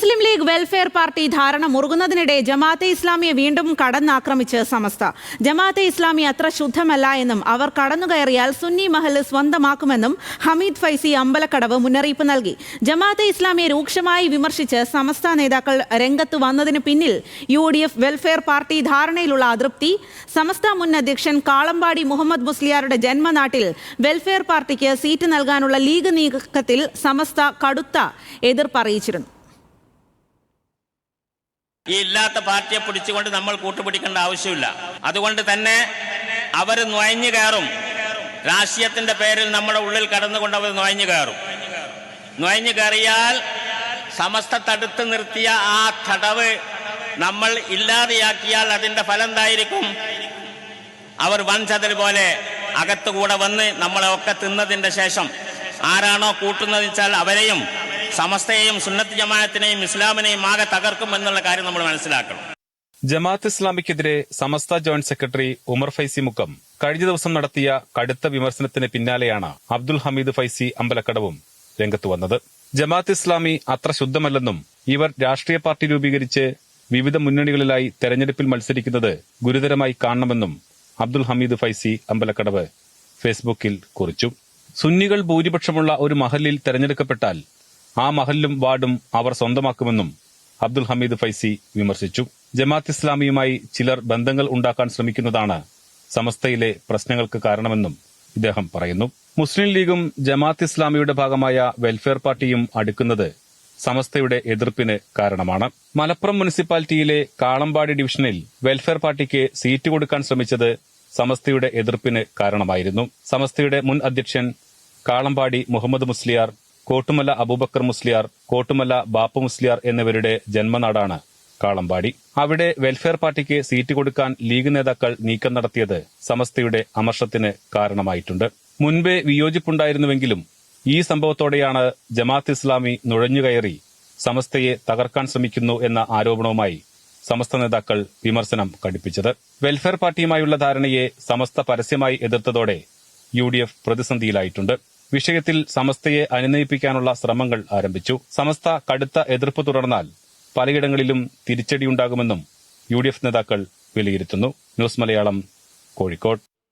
മുസ്ലിം league welfare party ധാരണ മുറുകുന്നതിനിടെ ജമാഅത്തെ ഇസ്ലാമിയെ വീണ്ടും കടന്നാക്രമിച്ച് സമസ്ത. ജമാഅത്തെ ഇസ്ലാമി അത്ര ശുദ്ധമല്ല എന്നും അവർ കടന്നുകയറിയാൽ സുന്നി മഹൽ സ്വന്തമാക്കുമെന്നും ഹമീദ് ഫൈസി അമ്പലക്കടവ് മുന്നറിയിപ്പ് നൽകി. ജമാഅത്തെ ഇസ്ലാമിയെ രൂക്ഷമായി വിമർശിച്ച് സമസ്ത നേതാക്കൾ രംഗത്ത് വന്നതിന് പിന്നിൽ U D F Welfare Party ധാരണയിലുള്ള അതൃപ്തി. സമസ്ത മുൻ അധ്യക്ഷൻ കാളമ്പാടി മുഹമ്മദ് മുസ്ലിയാരുടെ ജന്മനാട്ടിൽ വെൽഫെയർ പാർട്ടിക്ക് സീറ്റ് നൽകാനുള്ള ലീഗ് നീക്കത്തിൽ സമസ്ത കടുത്ത എതിർപ്പ് അറിയിച്ചിരുന്നു. ഈ ഇല്ലാത്ത പാർട്ടിയെ പിടിച്ചുകൊണ്ട് നമ്മൾ കൂട്ടുപിടിക്കേണ്ട ആവശ്യമില്ല. അതുകൊണ്ട് തന്നെ അവർ നുഴഞ്ഞു കയറും. രാഷ്ട്രീയത്തിന്റെ പേരിൽ നമ്മുടെ ഉള്ളിൽ കടന്നുകൊണ്ട് അവർ നുഴഞ്ഞു കയറും. നുഴഞ്ഞു കയറിയാൽ സമസ്ത തടുത്ത് നിർത്തിയ ആ തടവ് നമ്മൾ ഇല്ലാതെയാക്കിയാൽ അതിന്റെ ഫലം എന്തായിരിക്കും അവർ വൻചതിൽ പോലെ അകത്തുകൂടെ വന്ന് നമ്മളെ ഒക്കെ തിന്നതിന്റെ ശേഷം ആരാണോ കൂട്ടുന്നത് വെച്ചാൽ അവരെയും സമസ്തയെയും സുന്നത്ത് ജമാഅത്തിനെയും ഇസ്ലാമിനെയും ആകെ തകർക്കും എന്നുള്ള കാര്യം നമ്മൾ മനസ്സിലാക്കണം. ജമാഅത്ത് ഇസ്ലാമിക്കെതിരെ സമസ്ത ജോയിന്റ് സെക്രട്ടറി ഉമർ ഫൈസി മുഖം കഴിഞ്ഞ ദിവസം നടത്തിയ കടുത്ത വിമർശനത്തിന് പിന്നാലെയാണ് അബ്ദുൽ ഹമീദ് ഫൈസി അമ്പലക്കടവും രംഗത്ത് വന്നത്. ജമാഅത്ത് ഇസ്ലാമി അത്ര ശുദ്ധമല്ലെന്നും ഇവർ രാഷ്ട്രീയ പാർട്ടി രൂപീകരിച്ച് വിവിധ മുന്നണികളിലായി തെരഞ്ഞെടുപ്പിൽ മത്സരിക്കുന്നത് ഗുരുതരമായി കാണണമെന്നും അബ്ദുൽ ഹമീദ് ഫൈസി അമ്പലക്കടവ് ഫേസ്ബുക്കിൽ കുറിച്ചു. സുന്നികൾ ഭൂരിപക്ഷമുള്ള ഒരു മഹലിൽ തെരഞ്ഞെടുക്കപ്പെട്ടാൽ ആ മഹലിലും വാർഡും അവർ സ്വന്തമാക്കുമെന്നും അബ്ദുൽ ഹമീദ് ഫൈസി വിമർശിച്ചു. ജമാഅത്ത് ഇസ്ലാമിയുമായി ചിലർ ബന്ധങ്ങൾ ഉണ്ടാക്കാൻ ശ്രമിക്കുന്നതാണ് സമസ്തയിലെ പ്രശ്നങ്ങൾക്ക് കാരണമെന്നും ഇദ്ദേഹം പറയുന്നു. മുസ്ലിം ലീഗും ജമാഅത്ത് ഇസ്ലാമിയുടെ ഭാഗമായ വെൽഫെയർ പാർട്ടിയും അടുക്കുന്നത് സമസ്തയുടെ എതിർപ്പിന് കാരണമാണ്. മലപ്പുറം മുനിസിപ്പാലിറ്റിയിലെ കാളമ്പാടി ഡിവിഷനിൽ വെൽഫെയർ പാർട്ടിക്ക് സീറ്റ് കൊടുക്കാൻ ശ്രമിച്ചത് സമസ്തയുടെ എതിർപ്പിന് കാരണമായിരുന്നു. സമസ്തയുടെ മുൻ അധ്യക്ഷൻ കാളമ്പാടി മുഹമ്മദ് മുസ്ലിയാർ കോട്ടുമല അബൂബക്കർ മുസ്ലിയാർ കോട്ടുമല ബാപ്പു മുസ്ലിയാർ എന്നിവരുടെ ജന്മനാടാണ് കാളമ്പാടി. അവിടെ വെൽഫെയർ പാർട്ടിക്ക് സീറ്റ് കൊടുക്കാൻ ലീഗ് നേതാക്കൾ നീക്കം നടത്തിയത് സമസ്തയുടെ അമർഷത്തിന് കാരണമായിട്ടുണ്ട്. മുൻപേ വിയോജിപ്പുണ്ടായിരുന്നുവെങ്കിലും ഈ സംഭവത്തോടെയാണ് ജമാഅത്ത് ഇസ്ലാമി നുഴഞ്ഞുകയറി സമസ്തയെ തകർക്കാൻ ശ്രമിക്കുന്നു എന്ന ആരോപണവുമായി സമസ്ത നേതാക്കൾ വിമർശനം കടുപ്പിച്ചത്. വെൽഫെയർ പാർട്ടിയുമായുള്ള ധാരണയെ സമസ്ത പരസ്യമായി എതിർത്തതോടെ യു പ്രതിസന്ധിയിലായിട്ടുണ്ട്. വിഷയത്തിൽ സമസ്തയെ അനുനയിപ്പിക്കാനുള്ള ശ്രമങ്ങൾ ആരംഭിച്ചു. സമസ്ത കടുത്ത എതിർപ്പ് തുടർന്നാൽ പലയിടങ്ങളിലും തിരിച്ചടിയുണ്ടാകുമെന്നും യു നേതാക്കൾ വിലയിരുത്തുന്നു. ന്യൂസ് മലയാളം കോഴിക്കോട്.